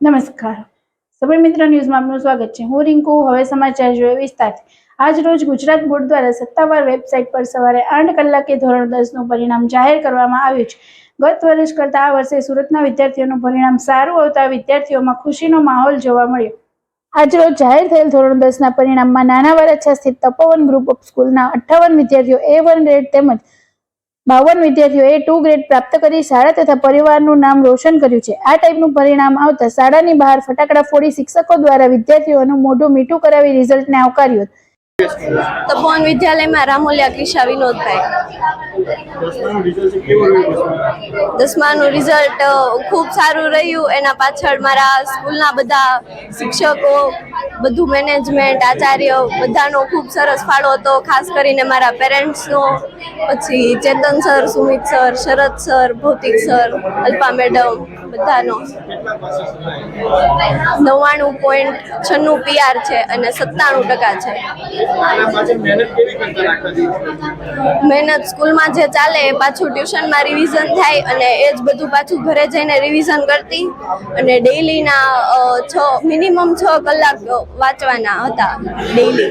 નમસ્કાર. સમય મિત્ર ન્યૂઝમાં આપનું સ્વાગત છે. હું રિંકુ, હવે સમાચાર જોઈએ વિસ્તારથી. આજ રોજ ગુજરાત બોર્ડ દ્વારા સત્તાવાર વેબસાઇટ પર સવારે આઠ કલાકે ધોરણ દસનું પરિણામ જાહેર કરવામાં આવ્યું છે. ગત વર્ષ કરતાં આ વર્ષે સુરતના વિદ્યાર્થીઓનું પરિણામ સારું આવતા વિદ્યાર્થીઓમાં ખુશીનો માહોલ જોવા મળ્યો. આજરોજ જાહેર થયેલ ધોરણ દસના પરિણામમાં નાના વરાછા સ્થિત તપોવન ગ્રુપ ઓફ સ્કૂલના અઠ્ઠાવન વિદ્યાર્થીઓ એ વન ગ્રેડ તેમજ બાવન વિદ્યાર્થીઓએ ટુ ગ્રેડ પ્રાપ્ત કરી શાળા તથા પરિવારનું નામ રોશન કર્યું છે. આ ટાઈપનું પરિણામ આવતા શાળાની બહાર ફટાકડા ફોડી શિક્ષકો દ્વારા વિદ્યાર્થીઓનું મોઢું મીઠું કરાવી રિઝલ્ટને આવકાર્યું તપોવન વિદ્યાલયમાં રામોલિયા કિશા વિનોદભાઈ. દસમાનું રિઝલ્ટ ખૂબ સારું રહ્યું. એના પાછળ મારા સ્કૂલના બધા શિક્ષકો, બધું મેનેજમેન્ટ આચાર્ય બધાનો ખૂબ સરસ ફાળો હતો, ખાસ કરીને મારા પેરેન્ટ્સનો. પછી Chetan sir, Sumit sir, Sharad sir, Bhautik sir, Alpa madam બધાનો. નવ્વાણું પોઈન્ટ છન્નું પીઆર છે અને સત્તાણું ટકા છે. મહેનત સ્કૂલમાં જે ચાલે એ પાછું ટ્યુશનમાં રિવિઝન થાય અને એ જ બધું પાછું ઘરે જઈને રિવિઝન કરતી અને ડેઈલીના છ મિનિમમ છ કલાક વાંચવાના હતા ડેઈલી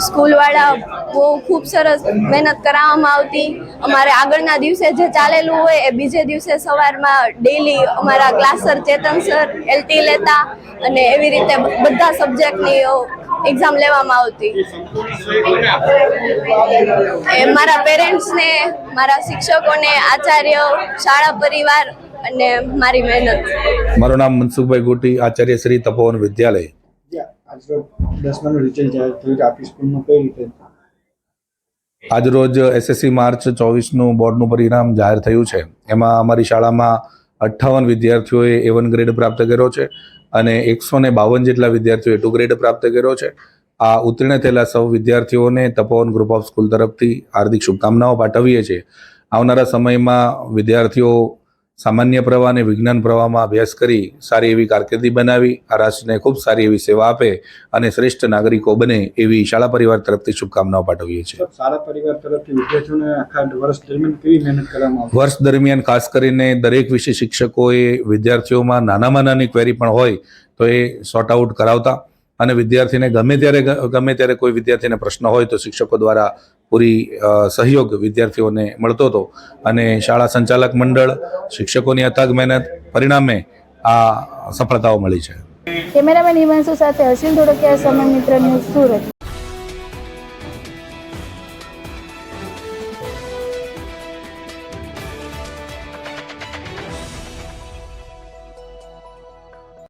સ્કૂલવાળા બહુ ખૂબ સરસ મહેનત કરાવવામાં આવતી. અમારે આગળના દિવસે જે ચાલેલું હોય એ બીજે દિવસે સવારમાં ડેઈલી અમારા class sir Chetan sir LT લેતા અને એવી રીતે બધા સબ્જેક્ટની એક્ઝામ લેવામાં આવતી. એ મારા પેરેન્ટ્સને મારા શિક્ષકોને આચાર્ય શાળા પરિવાર અને મારી મહેનત. મારું નામ મનસુખભાઈ ગોટી આચાર્ય શ્રી તપોવન વિદ્યાલય. દસમાનું રિઝલ્ટ જાહેર થયું છે આપણી સ્કૂલમાં કઈ રીતે? આજરોજ એસએસસી માર્ચ ચોવીસનું બોર્ડનું પરિણામ જાહેર થયું છે. એમાં અમારી શાળામાં અઠ્ઠાવન વિદ્યાર્થીઓએ એ વન ગ્રેડ પ્રાપ્ત કર્યો છે અને એકસો ને બાવન જેટલા વિદ્યાર્થીઓએ ટુ ગ્રેડ પ્રાપ્ત કર્યો છે. આ ઉત્તીર્ણ થયેલા સૌ વિદ્યાર્થીઓને તપોવન ગ્રુપ ઓફ સ્કૂલ તરફથી હાર્દિક શુભકામનાઓ પાઠવીએ છીએ. આવનારા સમયમાં વિદ્યાર્થીઓ સામાન્ય પ્રવાહ અને વિજ્ઞાન પ્રવાહમાં અભ્યાસ કરી સારી એવી કારકિર્દી બનાવી. આ રાષ્ટ્રને ખૂબ સારી એવી સેવા આપે અને શ્રેષ્ઠ નાગરિકો બને એવી શાળા પરિવાર તરફથી શુભકામનાઓ પાઠવીએ છીએ. શાળા પરિવાર તરફથી વિદ્યાર્થીઓને આખા વર્ષ દરમિયાન કેવી મહેનત કરવામાં વર્ષ દરમિયાન ખાસ કરીને દરેક વિષય શિક્ષકોએ વિદ્યાર્થીઓમાં નાનામાં નાની ક્વેરી પણ હોય તો એ સોર્ટ આઉટ કરાવતા અને વિદ્યાર્થીને ગમે ત્યારે ગમે ત્યારે કોઈ વિદ્યાર્થીને પ્રશ્ન હોય તો શિક્ષકો દ્વારા પૂરી સહયોગ વિદ્યાર્થીઓને મળતો હતો. અને શાળા સંચાલક મંડળ, શિક્ષકોની અથાગ મહેનત પરિણામે આ સફળતાઓ મળી છે. કેમેરામેન હિમાંશુ સાથે અશ્વિન ધોળકિયા, સમય મિત્ર ન્યૂઝ સુરત.